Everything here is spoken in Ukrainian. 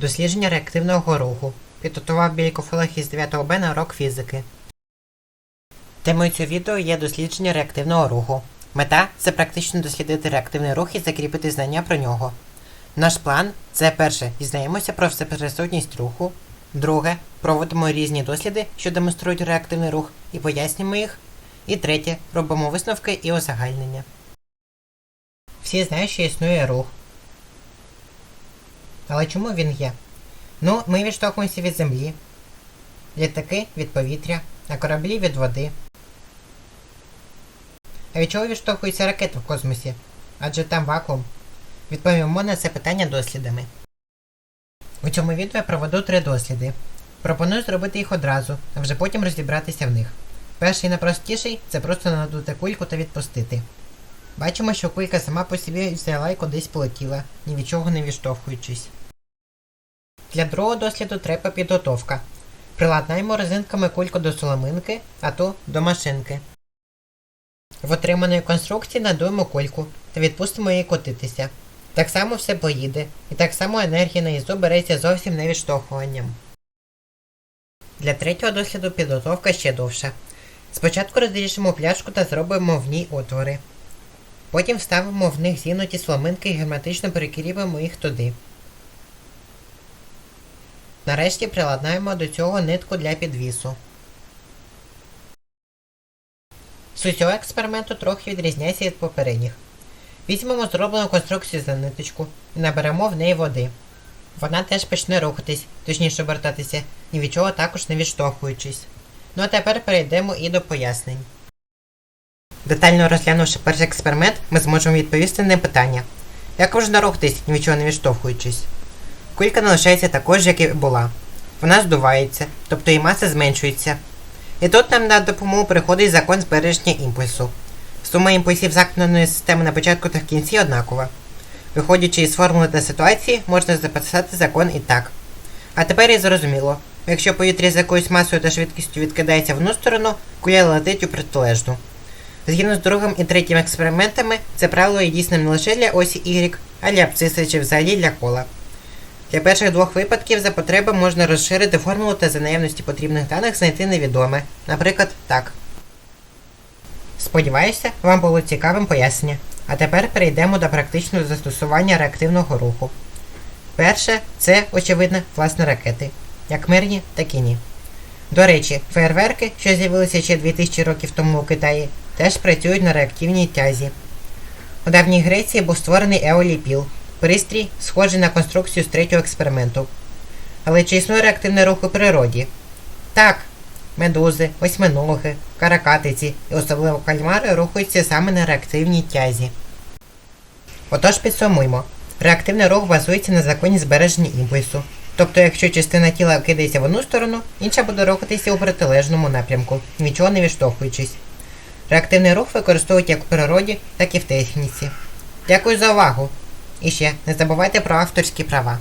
Дослідження реактивного руху. Підготував Бількофолог із 9 Б на урок фізики. Темою цього відео є дослідження реактивного руху. Мета це практично дослідити реактивний рух і закріпити знання про нього. Наш план це перше, дізнаємося про всеприсутність руху. Друге, проводимо різні досліди, що демонструють реактивний рух, і пояснюємо їх. І третє, робимо висновки і узагальнення. Всі знають, що існує рух. Але чому він є? Ну, ми відштовхуємося від землі, літаки від повітря, а кораблі від води. А від чого відштовхуються ракети в космосі? Адже там вакуум. Відповімо на це питання дослідами. У цьому відео я проведу три досліди. Пропоную зробити їх одразу, а вже потім розібратися в них. Перший найпростіший це просто надути кульку та відпустити. Бачимо, що кулька сама по собі взяла і кудись полетіла, ні від чого не відштовхуючись. Для другого досліду треба підготовка. Приладнаємо резинками кульку до соломинки, а ту до машинки. В отриманої конструкції надуємо кульку та відпустимо її котитися. Так само все поїде, і так само енергія на їзду береться зовсім не відштовхуванням. Для третього досліду підготовка ще довша. Спочатку розріжемо пляшку та зробимо в ній отвори. Потім вставимо в них зігнуті соломинки і герметично перекріпимо їх туди. Нарешті приладнаємо до цього нитку для підвісу. Суть цього експерименту трохи відрізняється від попередніх. Візьмемо зроблену конструкцію за ниточку і наберемо в неї води. Вона теж почне рухатись, точніше обертатися, ні від чого також не відштовхуючись. Ну а тепер перейдемо і до пояснень. Детально розглянувши перший експеримент, ми зможемо відповісти на питання. Як можна рухатись, ні від чого не відштовхуючись? Кулька не лишається також, як і була. Вона здувається, тобто її маса зменшується. І тут нам на допомогу приходить закон збереження імпульсу. Сума імпульсів замкненої системи на початку та в кінці однакова. Виходячи із формули та ситуації, можна записати закон і так. А тепер і зрозуміло. Якщо повітря з якоюсь масою та швидкістю відкидається в одну сторону, куля летить у протилежну. Згідно з другим і третім експериментами, це правило є дійсним не лише для осі Y, а для абсциси чи взагалі для кола. Для перших двох випадків за потреби можна розширити формулу та за наявності потрібних даних знайти невідоме. Наприклад, так. Сподіваюся, вам було цікавим пояснення. А тепер перейдемо до практичного застосування реактивного руху. Перше, це, очевидно, власне ракети, як мирні, так і ні. До речі, фейерверки, що з'явилися ще 2000 років тому у Китаї, теж працюють на реактивній тязі. У давній Греції був створений еоліпіл, пристрій, схожий на конструкцію з третього експерименту. Але чи існує реактивний рух у природі? Так, медузи, восьминологи, каракатиці і особливо кальмари рухаються саме на реактивній тязі. Отож підсумуємо. Реактивний рух базується на законі збереження імпульсу. Тобто, якщо частина тіла кидається в одну сторону, інша буде рухатися у протилежному напрямку, нічого не відштовхуючись. Реактивний рух використовують як у природі, так і в техніці. Дякую за увагу! І ще не забувайте про авторські права.